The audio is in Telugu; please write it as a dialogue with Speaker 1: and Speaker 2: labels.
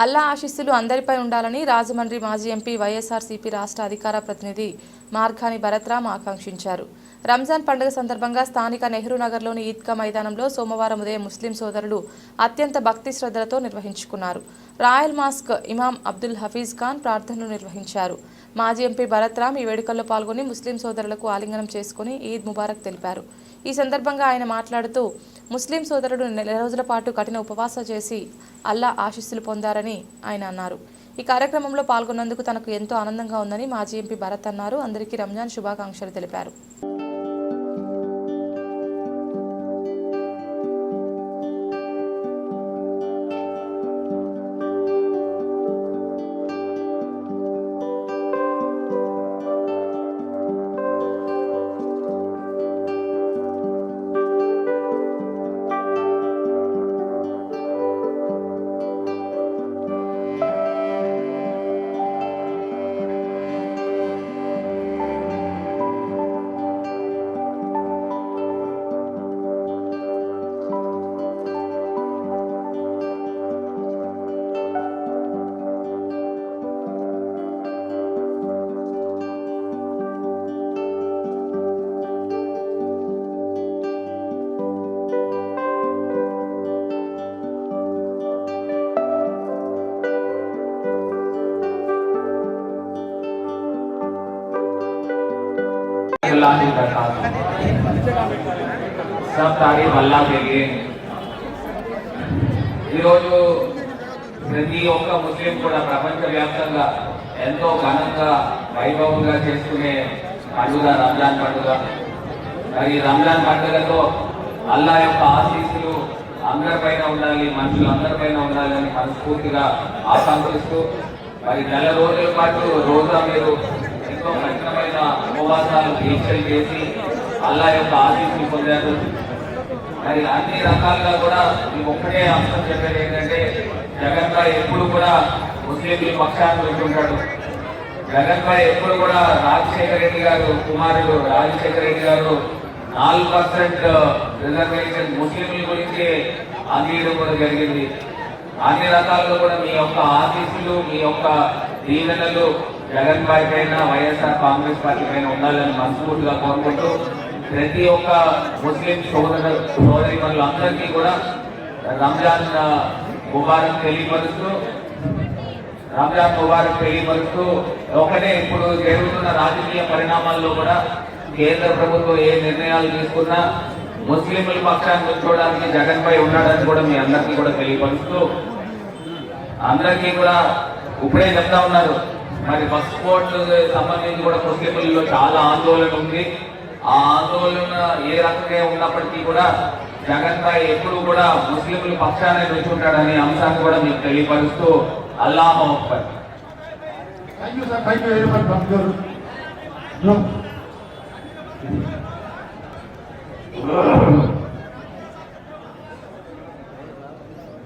Speaker 1: అల్లా ఆశీస్సులు అందరిపై ఉండాలని రాజమండ్రి మాజీ ఎంపీ వైఎస్ఆర్సీపీ రాష్ట్ర అధికార ప్రతినిధి మార్ఘాని భరత్రామ్ ఆకాంక్షించారు. రంజాన్ పండుగ సందర్భంగా స్థానిక నెహ్రూ నగర్లోని ఈద్గా మైదానంలో సోమవారం ఉదయం ముస్లిం సోదరులు అత్యంత భక్తి శ్రద్ధలతో నిర్వహించుకున్నారు. రాయల్ మాస్క్ ఇమాం అబ్దుల్ హఫీజ్ ఖాన్ ప్రార్థనలు నిర్వహించారు. మాజీ ఎంపీ భరత్రామ్ ఈ వేడుకల్లో పాల్గొని ముస్లిం సోదరులకు ఆలింగనం చేసుకుని ఈద్ ముబారక్ తెలిపారు. ఈ సందర్భంగా ఆయన మాట్లాడుతూ ముస్లిం సోదరుడు నెల రోజుల పాటు కఠిన ఉపవాస చేసి అల్లా ఆశీస్సులు పొందారని ఆయన అన్నారు. ఈ కార్యక్రమంలో పాల్గొన్నందుకు తనకు ఎంతో ఆనందంగా ఉందని మాజీ ఎంపీ భరత్ అన్నారు. అందరికీ రంజాన్ శుభాకాంక్షలు తెలిపారు.
Speaker 2: अल्लाह ने रखा सब तारीफ अल्लाह के लिए ఈరోజు ప్రతి ఒక్క ముస్లిం కూడా ప్రపంచవ్యాప్తంగా ఎంతో ఘనంగా వైభవంగా చేసుకునే పండుగ రంజాన్ పండుగ మరి ఈ రంజాన్ పండుగతో అల్లా యొక్క ఆశీస్సులు అందరిపైన ఉండాలి మనుషులందరిపైన ఉండాలని మనస్ఫూర్తిగా ఆకాంక్షిస్తూ మరి నెల రోజుల పాటు రోజా మీరు ఎంతో కఠినమైన ఉపవాసాలు దీక్షలు చేసి అల్లా యొక్క ఆశీస్సులు పొందారు. మరి అన్ని రకాలుగా కూడా ఈ ఒక్కటే అంశం చెప్పేది ఏంటంటే జగన్ భాయ్ ఎప్పుడు కూడా ముస్లింల పక్షాన్ని ఉంటుంటాడు జగన్ భాయ్ ఎప్పుడు కూడా రాజశేఖర రెడ్డి గారు కుమారుడు రాజశేఖర రెడ్డి గారు నాలుగు పర్సెంట్ రిజర్వేషన్ ముస్లింల గురించి అందించడం కూడా జరిగింది. అన్ని రకాలుగా కూడా మీ యొక్క ఆశీస్సులు మీ యొక్క దీవెనలు జగన్ భాయ్ పైన వైఎస్ఆర్ కాంగ్రెస్ పార్టీ పైన ఉండాలని మనస్ఫూర్తిగా కోరుకుంటూ ప్రతి ఒక్క ముస్లిం సోదర సోదరి అందరికీ కూడా రంజాన్ ముబారక్ తెలియపరుస్తూ రంజాన్ ముబారక్ తెలియపరుస్తూ ఒకటే ఇప్పుడు జరుగుతున్న రాజకీయ పరిణామాల్లో కూడా కేంద్ర ప్రభుత్వం ఏ నిర్ణయాలు తీసుకున్నా ముస్లింల పక్షాన్ని కూర్చోవడానికి జగన్ పై ఉన్నాడని కూడా మీ అందరికీ కూడా తెలియపరుస్తూ అందరికీ కూడా ఇప్పుడే చెప్తా ఉన్నారు. మరి బస్ కోర్టు సంబంధించి కూడా ముస్లింలలో చాలా ఆందోళన ఉంది. ఆ ఆందోళన ఏ రకంగా ఉన్నప్పటికీ కూడా జగన్ భాయ్ ఎప్పుడు కూడా ముస్లింలు పక్షాన్ని నిల్చుంటాడనే అంశాన్ని కూడా మీకు తెలియపరుస్తూ Allah Akbar
Speaker 3: Thank you, sir. Thank you very